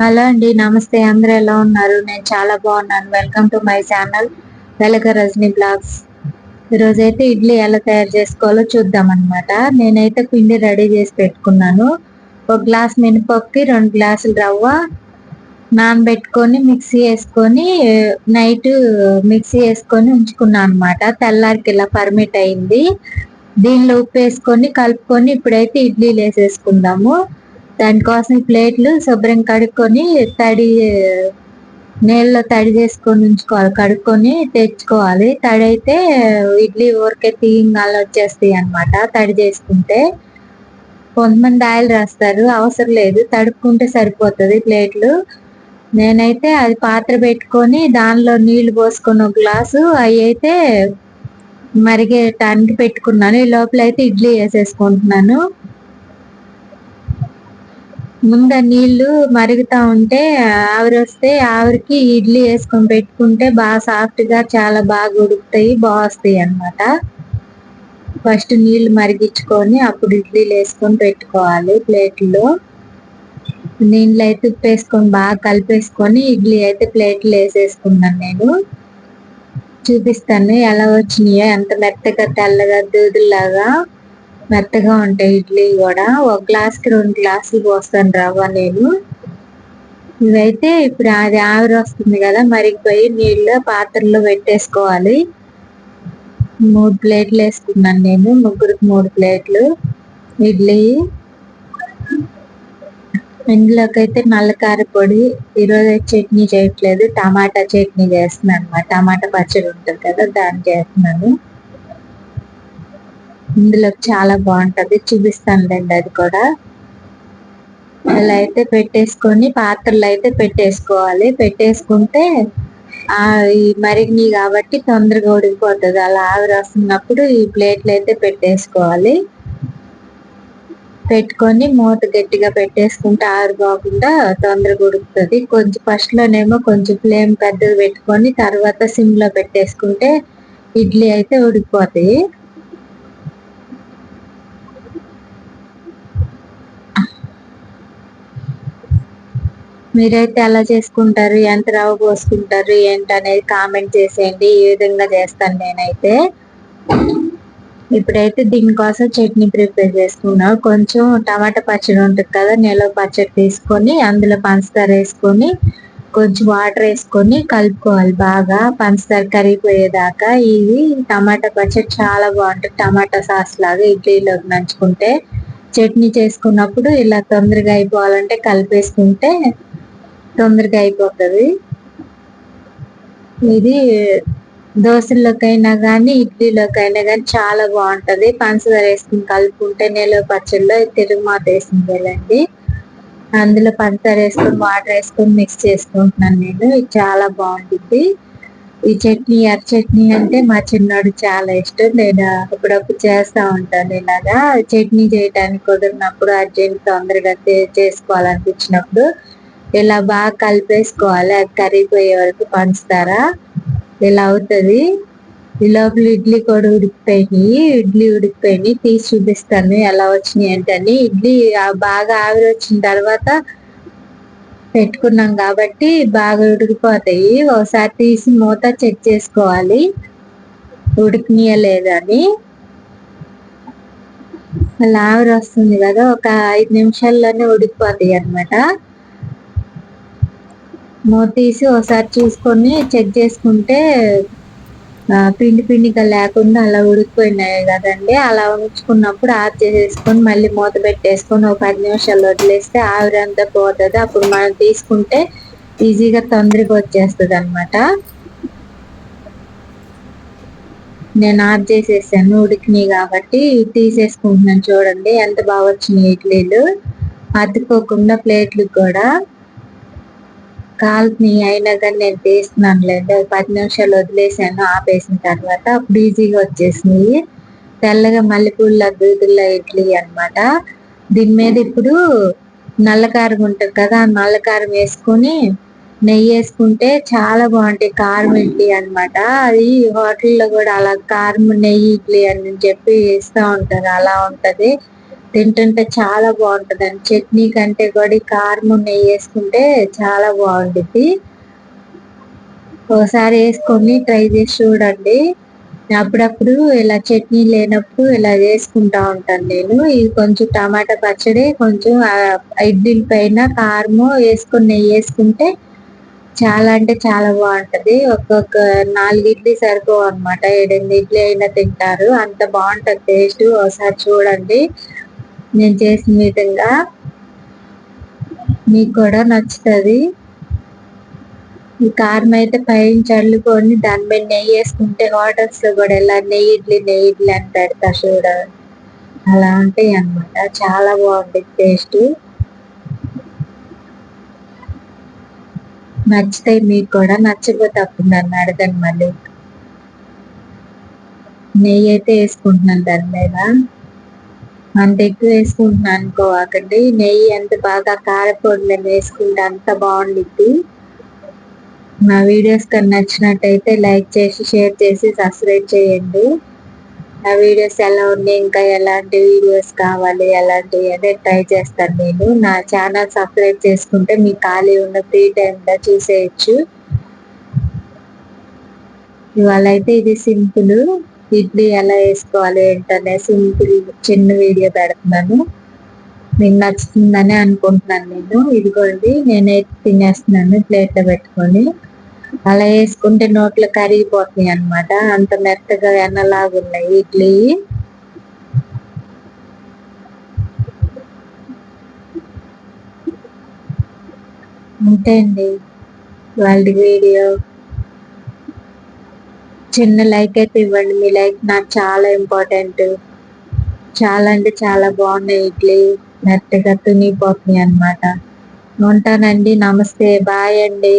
Hello అండి నమస్తే. అందరూ ఎలా ఉన్నారు? నేను చాలా బాగున్నాను. వెల్కమ్ టు మై ఛానల్ వెలక రజనీ బ్లాగ్స్. ఈరోజు అయితే ఇడ్లీ ఎలా తయారు చేసుకోవాలో చూద్దాం అనమాట నేనైతే పిండి రెడీ చేసి పెట్టుకున్నాను. ఒక గ్లాస్ మినపప్పుకి రెండు గ్లాసులు రవ్వ నానబెట్టుకొని మిక్సీ వేసుకొని నైట్ మిక్సీ వేసుకొని ఉంచుకున్నాను అనమాట తెల్లారికి ఇలా పర్మిట్ అయింది. దీనిలో ఉప్పు వేసుకొని కలుపుకొని ఇప్పుడైతే ఇడ్లీలు వేసేసుకుందాము. దానికోసం ప్లేట్లు శుభ్రం కడుక్కొని తడి నీళ్ళలో తడి చేసుకొని ఉంచుకోవాలి. కడుక్కొని తెచ్చుకోవాలి. తడి అయితే ఇడ్లీ ఊరికే తీయంగాలు వచ్చేస్తాయి అనమాట తడి చేసుకుంటే కొంతమంది ఆయిల్ రాస్తారు. అవసరం లేదు. తడుపుకుంటే సరిపోతుంది ప్లేట్లు. నేనైతే అది పాత్ర పెట్టుకొని దానిలో నీళ్ళు పోసుకొని ఒక గ్లాసు అవి అయితే మరిగేటానికి పెట్టుకున్నాను. ఈ లోపల అయితే ఇడ్లీ వేసేసుకుంటున్నాను. ముందు నీళ్ళు మరుగుతా ఉంటే ఆవిరి వస్తే ఆవిరికి ఇడ్లీ వేసుకొని పెట్టుకుంటే బాగా సాఫ్ట్గా చాలా బాగా ఉడుకుతాయి బాగుస్తాయి అనమాట ఫస్ట్ నీళ్ళు మరిగించుకొని అప్పుడు ఇడ్లీలు వేసుకొని పెట్టుకోవాలి ప్లేట్లో. నీళ్ళు అయితే ఉప్పు వేసుకొని బాగా కలిపేసుకొని ఇడ్లీ అయితే ప్లేట్లు వేసేసుకున్నాను నేను. చూపిస్తాను ఎలా వచ్చినాయో ఎంత మెత్తగా తెల్లగా దూదులాగా మెత్తగా ఉంటాయి ఇడ్లీ కూడా ఒక గ్లాస్కి రెండు గ్లాసులు పోస్తాను రవ్వ నేను. ఇవైతే ఇప్పుడు అది ఆవిరి వస్తుంది కదా మరిగిపోయి నీళ్ళు పాత్రలో పెట్టేసుకోవాలి. మూడు ప్లేట్లు వేసుకున్నాను నేను ముగ్గురికి మూడు ప్లేట్లు ఇడ్లీ. ఇందులోకి అయితే నల్ల పొడి ఈరోజు చట్నీ చేయట్లేదు టమాటా చట్నీ చేస్తున్నాను అనమాట టమాటా పచ్చడి ఉంటుంది కదా దాన్ని చేస్తున్నాను. ఇందులో చాలా బాగుంటది. చూపిస్తానులేండి అది కూడా. ఇలా అయితే పెట్టేసుకొని పాత్రలు అయితే పెట్టేసుకోవాలి. పెట్టేసుకుంటే ఆ ఈ మరిగినాయి కాబట్టి తొందరగా ఉడికిపోతుంది. అలా ఆవిరి వస్తున్నప్పుడు ఈ ప్లేట్లు అయితే పెట్టేసుకోవాలి. పెట్టుకొని మూత గట్టిగా పెట్టేసుకుంటే ఆరిపోకుండా తొందరగా ఉడుకుతుంది. కొంచెం ఫస్ట్లోనేమో కొంచెం ఫ్లేమ్ పెద్దది పెట్టుకొని తర్వాత సిమ్లో పెట్టేసుకుంటే ఇడ్లీ అయితే ఉడికిపోతాయి మీరైతే ఎలా చేసుకుంటారు? ఎంత రవ్వ పోసుకుంటారు? ఏంటనేది కామెంట్ చేసేయండి. ఈ విధంగా చేస్తాను నేనైతే. ఇప్పుడైతే దీనికోసం చట్నీ ప్రిపేర్ చేసుకున్నా. కొంచెం టమాటా పచ్చడి ఉంటుంది కదా నిలవ పచ్చడి తీసుకొని అందులో పంచదార వేసుకొని కొంచెం వాటర్ వేసుకొని కలుపుకోవాలి బాగా. పంచదార కరిగిపోయేదాకా ఇది టమాటా పచ్చడి చాలా బాగుంటుంది. టమాటా సాస్ లాగా ఇడ్లీలోకి నంచుకుంటే చట్నీ చేసుకున్నప్పుడు ఇలా తొందరగా అయిపోవాలంటే కలిపేసుకుంటే తొందరగా అయిపోతుంది. ఇది దోశల్లోకైనా కానీ ఇడ్లీలోకైనా కానీ చాలా బాగుంటుంది. పంచదార వేసుకుని కలుపుకుంటే నెల తెలుగు మాట వేసింది వెళ్ళండి అందులో పంచదార వేసుకొని వాటర్ వేసుకొని మిక్స్ చేసుకుంటున్నాను నేను. ఇది చాలా బాగుంటుంది. ఈ చట్నీ ఎర్ర చట్నీ అంటే మా చిన్నోడు చాలా ఇష్టం. నేను అప్పుడప్పుడు చేస్తూ ఉంటాను ఇలాగా. చట్నీ చేయడానికి కుదిరినప్పుడు అర్జెంట్ తొందరగా చేసుకోవాలనిపించినప్పుడు ఇలా బాగా కలిపేసుకోవాలి. అది కరిగిపోయే వరకు పంచుతారా? ఇలా అవుతుంది. ఈ లోపల ఇడ్లీ కూడా ఉడికిపోయినాయి. ఇడ్లీ ఉడికిపోయినాయి. తీసి చూపిస్తాను ఎలా వచ్చినాయి ఏంటని ఇడ్లీ బాగా ఆవిరి వచ్చిన తర్వాత పెట్టుకున్నాం కాబట్టి బాగా ఉడికిపోతాయి. ఒకసారి తీసి మూత చెక్ చేసుకోవాలి. ఉడికినాయా లేదని అలా ఆవిరి వస్తుంది కదా ఒక ఐదు నిమిషాల్లోనే ఉడికిపోతాయి అనమాట మూత తీసి ఒకసారి చూసుకొని చెక్ చేసుకుంటే పిండి పిండిగా లేకుండా అలా ఉడికిపోయినాయి కదండి. అలా ఉంచుకున్నప్పుడు ఆఫ్ చేసేసుకొని మళ్ళీ మూత పెట్టేసుకొని ఒక పది నిమిషాలు వదిలేస్తే ఆవిరి అంతా పోతుంది. అప్పుడు మనం తీసుకుంటే ఈజీగా తొందరగా వచ్చేస్తుంది అనమాట నేను ఆఫ్ చేసేసాను ఉడికినాయి కాబట్టి తీసేసుకుంటున్నాను చూడండి. ఎంత బాగా వచ్చినాయి ఇడ్లీలు. అతుక్కోకుండా ప్లేట్లు కూడా. కాల్ని అయినా కానీ నేను తీస్తున్నాను లేదు పది నిమిషాలు వదిలేసాను ఆపేసిన తర్వాత బిజీగా వచ్చేసింది వచ్చేసినాయి. తెల్లగా మల్లెపూల దూదుల ఇడ్లీ అనమాట దీని మీద ఇప్పుడు నల్లకారం ఉంటుంది కదా ఆ నల్లకారం వేసుకొని నెయ్యి వేసుకుంటే చాలా బాగుంటాయి. కారం ఇడ్లీ అనమాట అది హోటల్లో కూడా అలా కారం నెయ్యి ఇడ్లీ అని చెప్పి ఇస్తూ ఉంటారు. అలా ఉంటుంది. తింటుంటే చాలా బాగుంటుందండి చట్నీ కంటే కూడా కారం నెయ్యి వేసుకుంటే చాలా బాగుంటుంది ఒకసారి వేసుకొని ట్రై చేసి చూడండి. అప్పుడప్పుడు ఇలా చట్నీ లేనప్పుడు ఇలా చేసుకుంటా ఉంటాను నేను. ఇది కొంచెం టమాటా పచ్చడి కొంచెం ఇడ్లీ పైన కారము వేసుకొని నెయ్యి వేసుకుంటే చాలా అంటే చాలా బాగుంటది. ఒక్కొక్క నాలుగు ఇడ్లీ సరిపోవు అనమాట ఏడెనిమిది ఇడ్లీ అయినా తింటారు. అంత బాగుంటది టేస్ట్. ఒకసారి చూడండి. నేను చేసిన విధంగా మీకు కూడా నచ్చుతుంది. ఈ కారం అయితే పైన చల్లుకొని దాని మీద నెయ్యి వేసుకుంటే హోటల్స్లో కూడా ఇలా నెయ్యి ఇడ్లీ నెయ్యి ఇడ్లీ అని పెడతా చూడ. అలా ఉంటాయి అనమాట చాలా బాగుంటుంది టేస్ట్. నచ్చితే మీకు కూడా నచ్చకపోతే అప్పుడు నన్ను అడగండి మళ్ళీ. నెయ్యి అయితే వేసుకుంటున్నాను దాని మీద. అంత ఎక్కువ వేసుకుంటున్నాను అనుకోవాకండి నెయ్యి అంత బాగా కారపొడి వేసుకుంటే అంత బాగుండిద్ది. నా వీడియోస్ కన్నా నచ్చినట్టయితే లైక్ చేసి షేర్ చేసి సబ్స్క్రైబ్ చేయండి. నా వీడియోస్ ఎలా ఉన్నాయి ఇంకా ఎలాంటి వీడియోస్ కావాలి ఎలాంటివి అదే ట్రై చేస్తాను నేను. నా ఛానల్ సబ్స్క్రైబ్ చేసుకుంటే మీ ఖాళీ ఉన్న ఫ్రీ టైంలో చూసేయచ్చు. ఇవాళ అయితే ఇది సింపుల్. ఇడ్లీ ఎలా వేసుకోవాలి ఏంటనే సింపుల్ చిన్న వీడియో పెడుతున్నాను. మీకు నచ్చుతుందని అనుకుంటున్నాను నేను. ఇదిగోండి నేనైతే తినేస్తున్నాను ప్లేట్లో పెట్టుకొని. అలా వేసుకుంటే నోట్లో కరిగిపోతున్నాయి అనమాట అంత మెత్తగా ఎన్నలాగా ఉన్నాయి ఇడ్లీ. అంతే అండి. వాళ్ళ వీడియో చిన్న లైక్ అయితే ఇవ్వండి. మీ లైక్ నాకు చాలా ఇంపార్టెంట్. చాలా అంటే చాలా బాగున్నాయి ఇడ్లీ. మెత్తగా తునిపోతున్నాయి అనమాట ఉంటానండి. నమస్తే. బాయ్ అండి.